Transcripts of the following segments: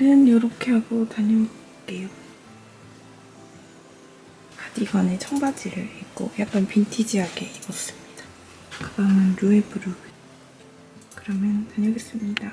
오늘은 이렇게 하고 다녀올게요. 가디건에 청바지를 입고 약간 빈티지하게 입었습니다. 가방은 루에브루. 그러면 다녀오겠습니다.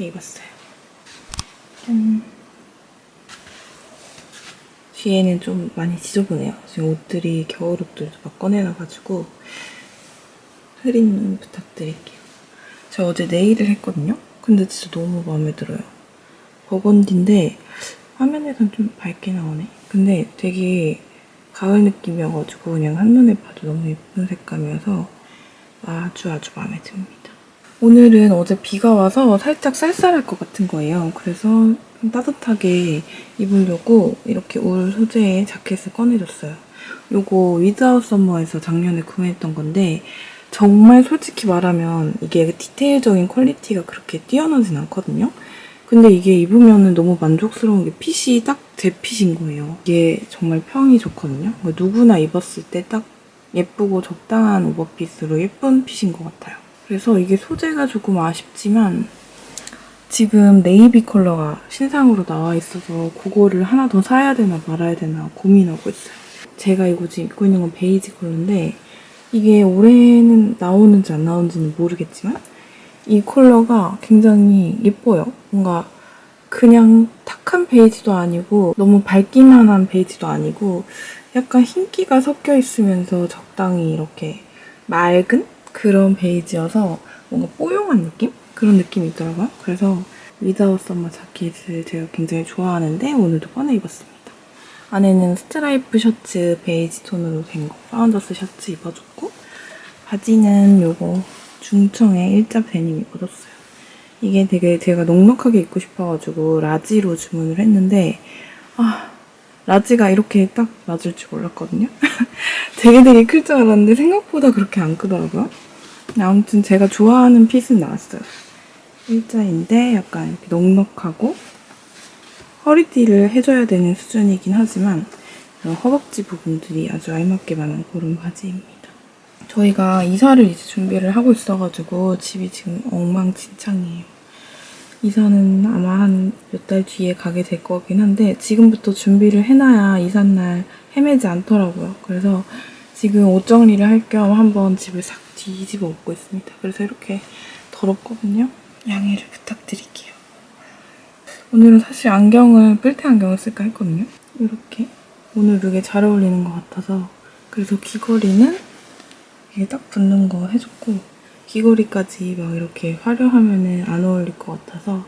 이렇게 입었어요. 짠. 뒤에는 좀 많이 지저분해요. 지금 옷들이 겨울 옷들도 막 꺼내놔가지고 흐린 눈 부탁드릴게요. 저 어제 네일을 했거든요. 근데 진짜 너무 마음에 들어요. 버건디인데 화면에선 좀 밝게 나오네. 근데 되게 가을 느낌이어가지고 그냥 한눈에 봐도 너무 예쁜 색감이어서 아주 아주 마음에 듭니다. 오늘은 어제 비가 와서 살짝 쌀쌀할 것 같은 거예요. 그래서 좀 따뜻하게 입으려고 이렇게 울 소재의 자켓을 꺼내줬어요. 요거 위드아웃 서머에서 작년에 구매했던 건데 정말 솔직히 말하면 이게 디테일적인 퀄리티가 그렇게 뛰어나진 않거든요. 근데 이게 입으면 너무 만족스러운 게 핏이 딱 제 핏인 거예요. 이게 정말 평이 좋거든요. 누구나 입었을 때 딱 예쁘고 적당한 오버핏으로 예쁜 핏인 것 같아요. 그래서 이게 소재가 조금 아쉽지만 지금 네이비 컬러가 신상으로 나와 있어서 그거를 하나 더 사야 되나 말아야 되나 고민하고 있어요. 제가 이거 지금 입고 있는 건 베이지 컬러인데 이게 올해는 나오는지 안 나오는지는 모르겠지만 이 컬러가 굉장히 예뻐요. 뭔가 그냥 탁한 베이지도 아니고 너무 밝기만 한 베이지도 아니고 약간 흰기가 섞여 있으면서 적당히 이렇게 맑은 그런 베이지여서 뭔가 뽀용한 느낌? 그런 느낌이 있더라고요. 그래서 위다웃 썸머 자켓을 제가 굉장히 좋아하는데 오늘도 꺼내 입었습니다. 안에는 스트라이프 셔츠 베이지 톤으로 된 거 파운더스 셔츠 입어줬고 바지는 요거 중청의 일자 데님 입어줬어요. 이게 되게 제가 넉넉하게 입고 싶어가지고 라지로 주문을 했는데 아 라지가 이렇게 딱 맞을 줄 몰랐거든요. 되게 되게 클 줄 알았는데 생각보다 그렇게 안 크더라고요. 아무튼 제가 좋아하는 핏은 나왔어요. 일자인데 약간 이렇게 넉넉하고 허리띠를 해줘야 되는 수준이긴 하지만 허벅지 부분들이 아주 알맞게 많은 그런 바지입니다. 저희가 이사를 이제 준비를 하고 있어가지고 집이 지금 엉망진창이에요. 이사는 아마 한 몇 달 뒤에 가게 될 거긴 한데 지금부터 준비를 해놔야 이삿날 헤매지 않더라고요. 그래서 지금 옷 정리를 할 겸 한번 집을 싹 뒤집어 엎고 있습니다. 그래서 이렇게 더럽거든요. 양해를 부탁드릴게요. 오늘은 사실 안경을 뿔테 안경을 쓸까 했거든요. 이렇게 오늘 룩에 잘 어울리는 것 같아서 그래서 귀걸이는 이게 딱 붙는 거 해줬고 귀걸이까지 막 이렇게 화려하면은 안 어울릴 것 같아서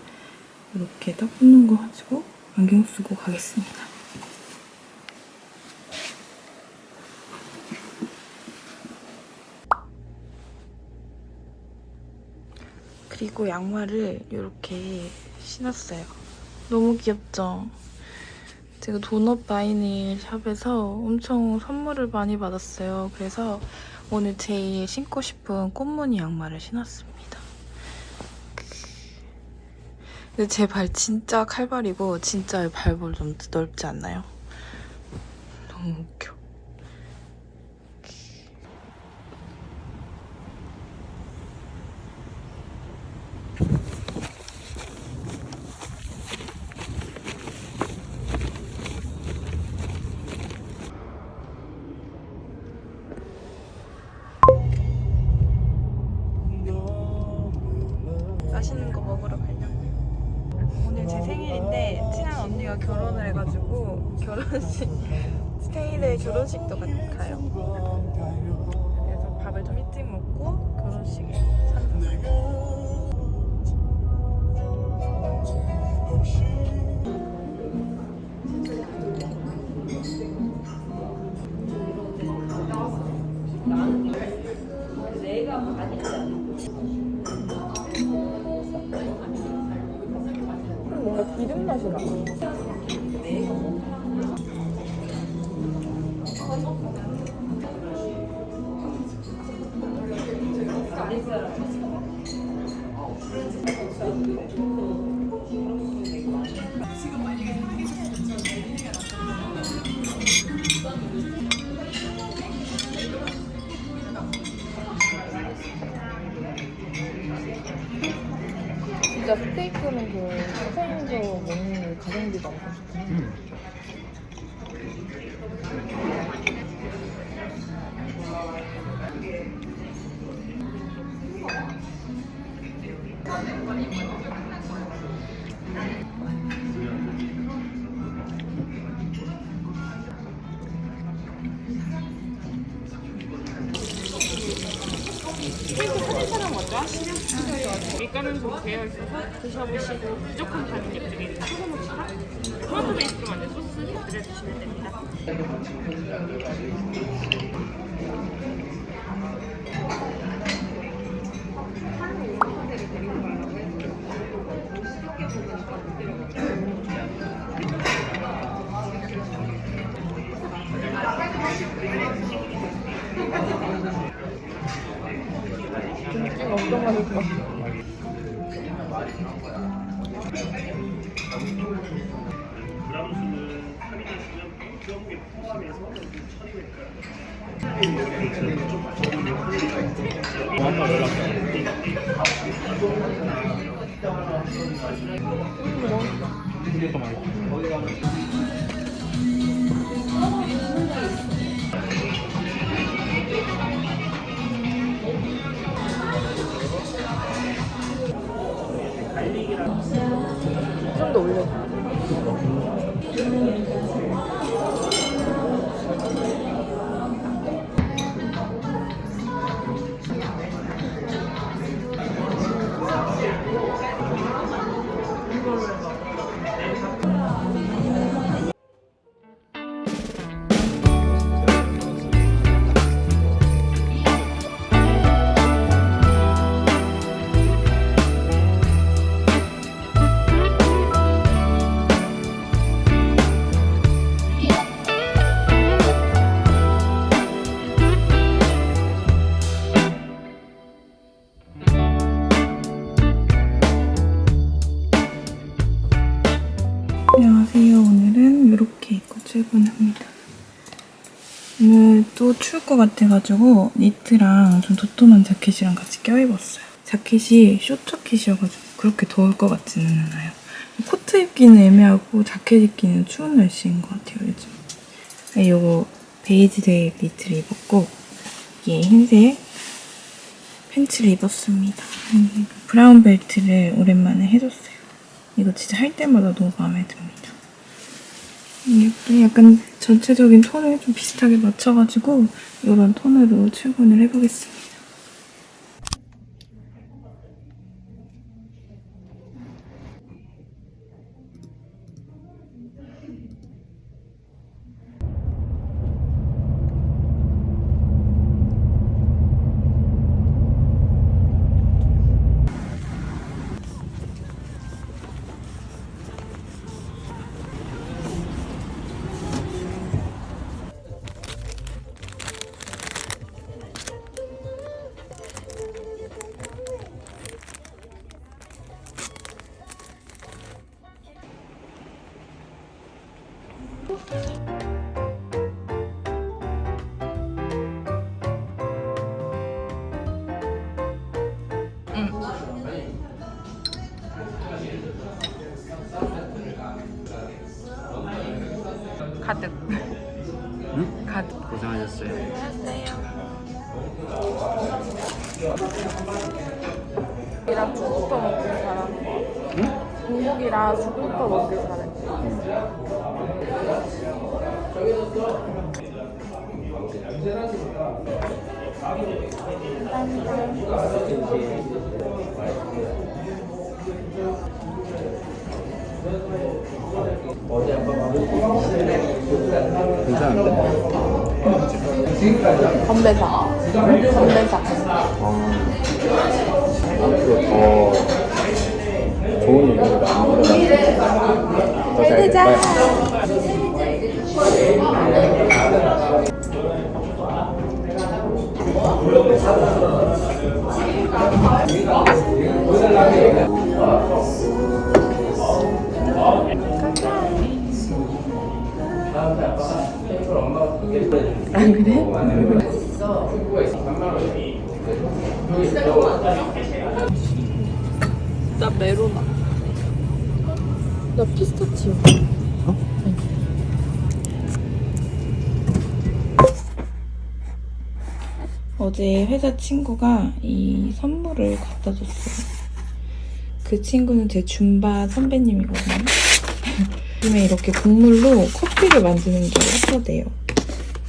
이렇게 딱 붙는 거 가지고 안경 쓰고 가겠습니다. 그리고 양말을 이렇게 신었어요. 너무 귀엽죠? 제가 도넛 바이닐 샵에서 엄청 선물을 많이 받았어요. 그래서 오늘 제일 신고 싶은 꽃무늬 양말을 신었습니다. 근데 제 발 진짜 칼발이고 진짜 발볼 좀 넓지 않나요? 너무 웃겨. 맛있는 거 먹으러 가려고. 오늘 제 생일인데 친한 언니가 결혼을 해가지고 결혼식 스테이의 결혼식도 가, 가요. 그래서 밥을 좀 일찍 먹고 결혼식에 뭔가 기름 맛이 나. 밀가루 좀 되어 있어서 드셔보시고 부족한 반입들이 소금후추랑 토마토 베이스로 만든 소스 곁들여 주시면 됩니다. 엄청 맛있어. 좀더 출근합니다. 오늘 또 추울 것 같아가지고 니트랑 좀 도톰한 자켓이랑 같이 껴입었어요. 자켓이 숏자켓이어가지고 그렇게 더울 것 같지는 않아요. 코트 입기는 애매하고 자켓 입기는 추운 날씨인 것 같아요, 요즘. 네, 요거 베이지색 니트를 입었고 이게 흰색 팬츠를 입었습니다. 음, 브라운 벨트를 오랜만에 해줬어요. 이거 진짜 할 때마다 너무 마음에 듭니다. 이렇게 약간 전체적인 톤을 좀 비슷하게 맞춰가지고 이런 톤으로 출근을 해보겠습니다. 괜찮은데? 건배사. 건배사. 아, 앞으로 더 좋은 얘기를 많이 들어가 지고 나 메로나. 나 피스타치오. 어제 회사 친구가 이 선물을 갖다 줬어요. 그 친구는 제 줌바 선배님이거든요. 요즘에 이렇게 곡물로 커피를 만드는 게 핫하대요.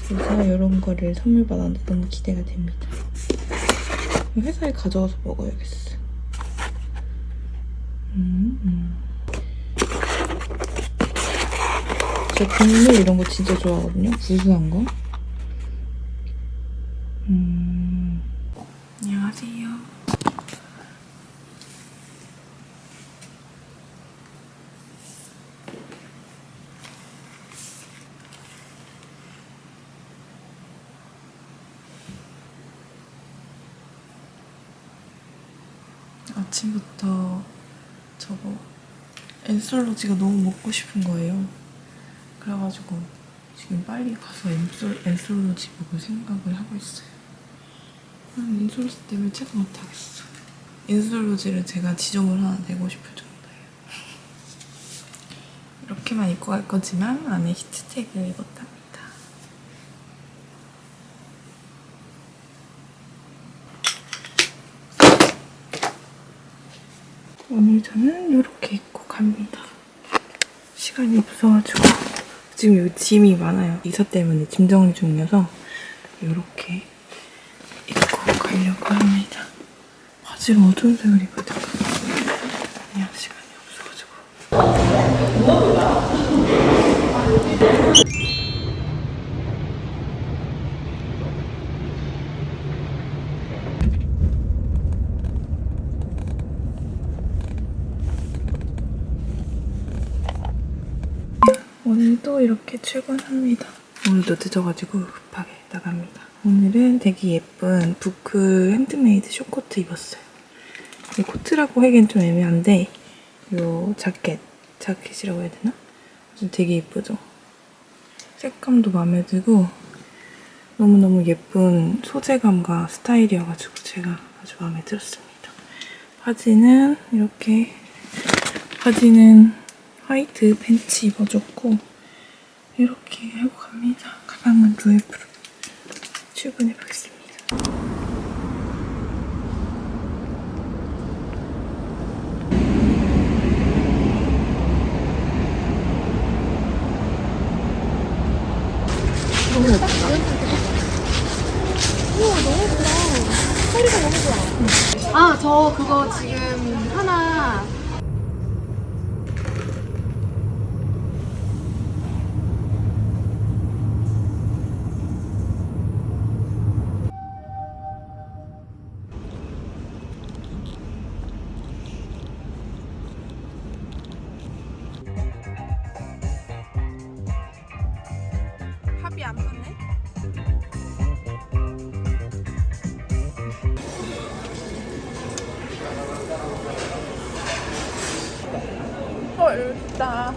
그래서 이런 거를 선물 받았는데 너무 기대가 됩니다. 회사에 가져가서 먹어야겠어. 음, 음. 제가 국물 이런 거 진짜 좋아하거든요. 구수한 거. 음. 안녕하세요. 아침부터 저거 엔솔로지가 너무 먹고 싶은 거예요. 그래가지고 지금 빨리 가서 엔솔, 엔솔로지 먹을 생각을 하고 있어요. 난 엔솔로지 때문에 체크 못하겠어. 엔솔로지를 제가 지점을 하나 내고 싶을 정도예요. 이렇게만 입고 갈 거지만 안에 히트텍을 입었답니다. 오늘 저는 이렇게 입고 갑니다. 시간이 없어가지고 지금 여기 짐이 많아요. 이사 때문에 짐 정리 중이어서 이렇게 입고 가려고 합니다. 바지를 어두운 색을 입어야 될까? 그냥 시간이 없어가지고. 오늘도 이렇게 출근합니다. 오늘도 늦어가지고 급하게 나갑니다. 오늘은 되게 예쁜 부크 핸드메이드 쇼코트 입었어요. 이 코트라고 하기엔 좀 애매한데 이 자켓, 자켓이라고 해야 되나? 되게 예쁘죠? 색감도 마음에 들고 너무너무 예쁜 소재감과 스타일이어가지고 제가 아주 마음에 들었습니다. 바지는 이렇게 바지는 화이트 팬츠 입어줬고 이렇게 하고 갑니다. 가방은 루에프로 출근해 보겠습니다. 아, 저 그거 지금 하나 헐, 나.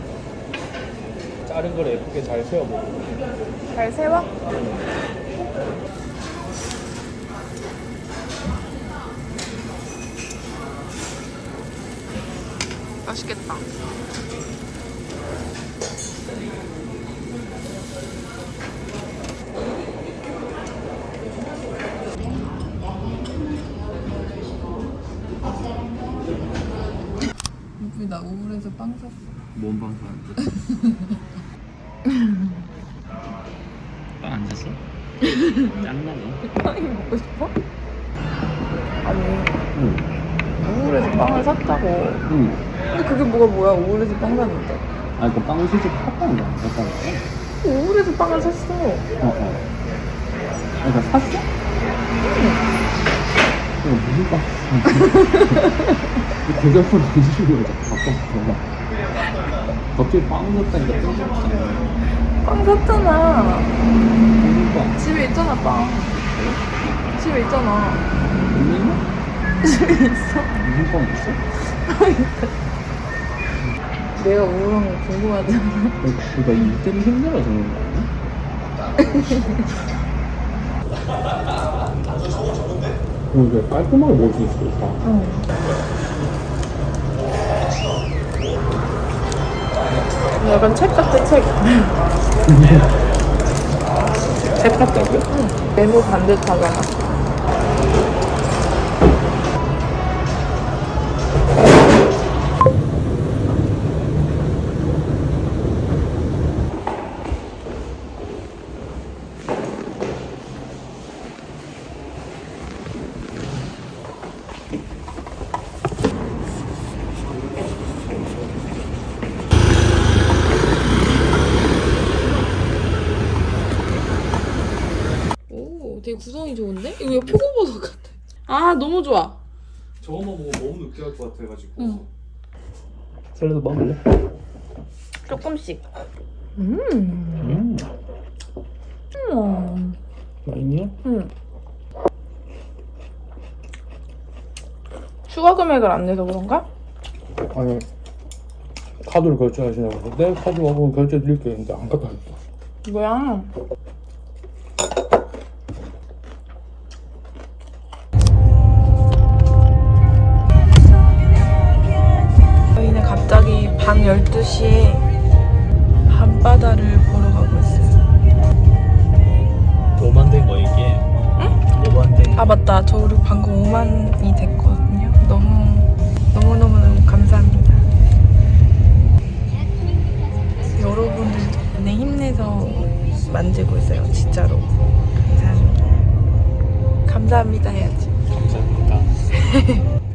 자른 걸 예쁘게 잘 세워 먹어. 잘 세워? 맛있겠다. 여기 빵 샀어. 뭔 방송하는데? 빵안 샀어? 짱나네. 빵이 먹고 싶어? 아니 응. 우울해서 빵을 샀다고. 응. 근데 그게 뭐가 뭐야? 우울해서 빵 사는데. 아, 그 빵을 실제 샀다는 거야. 샀다는 거야. 우울해서 빵을 샀어. 어, 어. 그러니까 샀어? 이거 무슨 빵 샀어? 그 대답을 안 주시 바꿔서. 갑자기 빵 넣었다니까 뜬금없잖아. 빵 샀잖아. 뜬금빵. 집에 있잖아, 빵. 집에 있잖아. 있나? 집에 있어. 무슨 빵 있어? 내가 우울한 거 궁금하지 않아? 그러니까 이 때문에 힘들어서 그런 거 아니야? 그러게 깔끔하게 먹을 수 있어 다. 약간 책 같아, 책. 책 같다고요? 메모 반듯하잖아. 구성이 좋은데? 이거 왜 표고버섯 같아. 아, 너무 좋아. 저거만 보고 너무 느끼할 것 같아가지고 응. 샐러드 먹을래? 조금씩. 음. 음. 맛있냐? 음. 추가 금액을 안 내서 그런가? 아니 카드로 결제하시냐고 내 카드 와보면 결제 드릴게 근데 안 갖다 줬어 뭐야? 12시에 밤바다를 보러 가고 있어요. 뭐만 된 거 이게? 응? 뭐만 된 아 맞다. 저 우리 방금 5만이 됐거든요. 너무 너무 너무 감사합니다. 여러분들 덕분에 힘내서 만들고 있어요. 진짜로. 감사합니다. 감사합니다 해야지. 감사합니다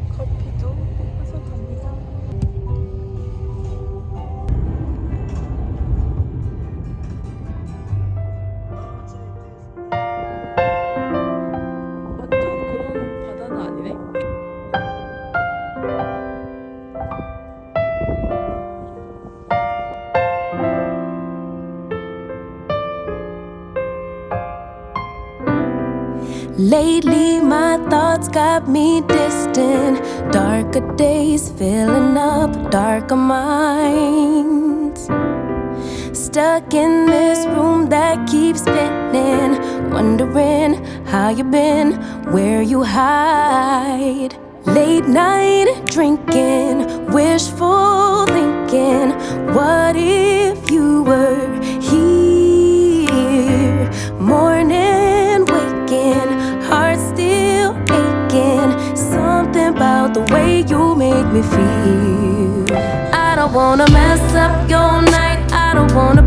got me distant. Darker days filling up darker minds. Stuck in this room that keeps spinning. Wondering how you been, where you hide. Late night drinking, wishful thinking. What if you were about the way you make me feel. I don't wanna mess up your night. I don't wanna